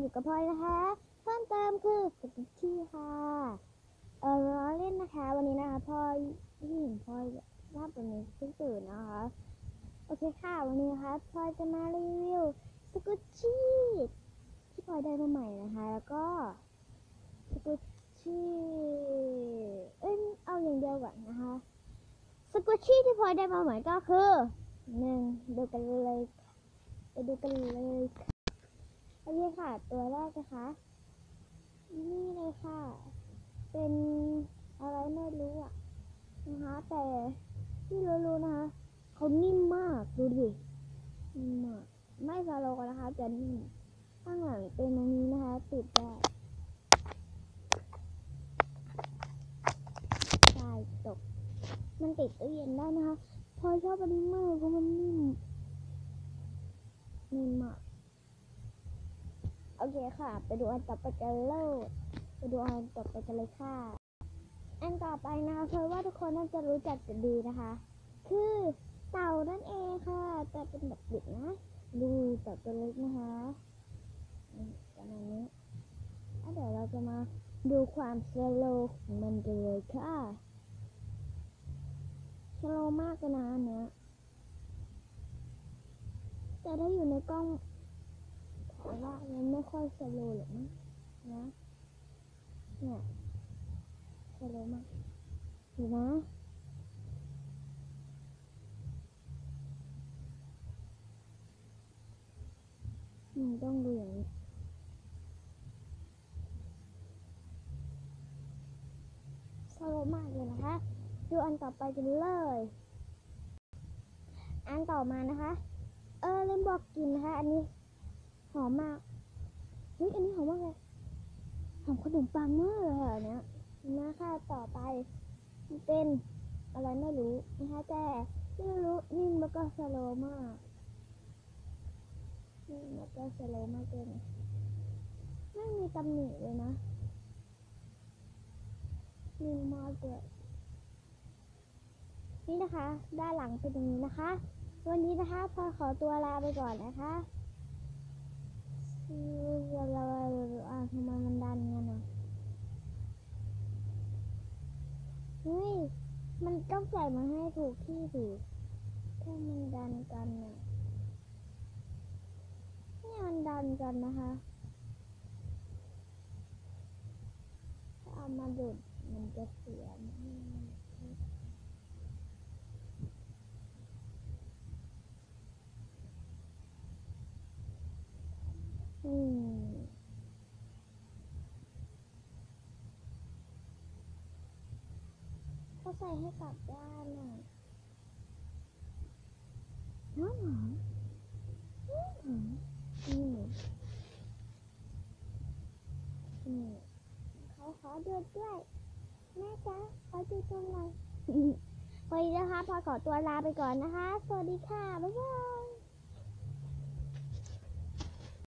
อยู่กับพลอยนะคะ เพิ่มเติมคือสกิชชี่ค่ะ เออล้อเล่นนะคะ วันนี้นะคะพลอยที่เห็นพลอยภาพแบบนี้เพิ่งตื่นนะคะ โอเคค่ะ วันนี้นะคะพลอยจะมารีวิวสกุชชี่ที่พลอยได้มาใหม่นะคะ แล้วก็สกุชชี่เอ้ยเอาอย่างเดียวก่อนนะคะสกุชชี่ที่พลอยได้มาใหม่ก็คือหนึ่งดูกันเลยไปดูกันเลย อเคค่ะ ตัวแรกนะคะ นี่เลยค่ะ เป็นอะไรไม่รู้อะนะคะแต่ที่รู้ๆนะคะเขานิ่มมากดูดินิ่มมากไม่สโลว์นะคะจะนิ่มข้างหลังเป็นอันนี้นะคะ ติดได้ใช่ตก มันติดตู้เย็นได้นะคะ พอยชอบอันนี้มากเพราะมันนิ่มนิ่มมาก โอเคค่ะ ไปดูอันต่อไปกันเลยไปดูอันต่อไปกันเลยค่ะ อันต่อไปนะคะเพราะว่าทุกคนน่าจะรู้จักกันดีนะคะ คือเต่านั่นเองค่ะ แต่เป็นแบบเด็กนะ ดูเต่าตัวเล็กนะคะประมาณนี้แล้วเดี๋ยวเราจะมาดูความสโลว์ของมันกันเลยค่ะสโลว์มากเลยนะเนี้ยแต่ถ้าอยู่ในกล้อง ว่ามันไม่ค่อยสโลว์หรอกนะนะเนี่ยสโลว์มากดูนะอืมต้องดูอย่างนี้สโลว์มากเลยนะคะดูอันต่อไปกันเลย อันต่อมานะคะ เออลืมบอกกินนะคะ อันนี้ อมมากเฮ้ยอันนี้หอมมากเลยหอมขนมปังมากเลยค่ะเนี้ยนะคะต่อไปเป็นอะไรไม่รู้นะคะแต่ไม่รู้นิ่มแล้วก็สโลมากนิ่มแล้วก็สโลมากเลยไม่มีตำหนิเลยนะนิ่มมากเลยนี่นะคะ ด้านหลังเป็นอย่างนี้นะคะ วันนี้นะคะพอขอตัวลาไปก่อนนะคะ คือเราอ่าทำไมมันดันกันอะเฮ้ย มันต้องใส่มาให้ถูกที่สิถ้ามันดันกันอะเนี่ยมันดันกันนะคะถ้าเอามาดุดมันจะเสียอืม เขาใส่ให้กลับด้านอะน้องหอมน้องหอมอืมอืมเขาขอดูด้วย แม่จ๊ะขอดูตรงหน่อยวันนี้นะคะพอขอตัวลาไปก่อนนะคะ สวัสดีค่ะ บ๊ายบาย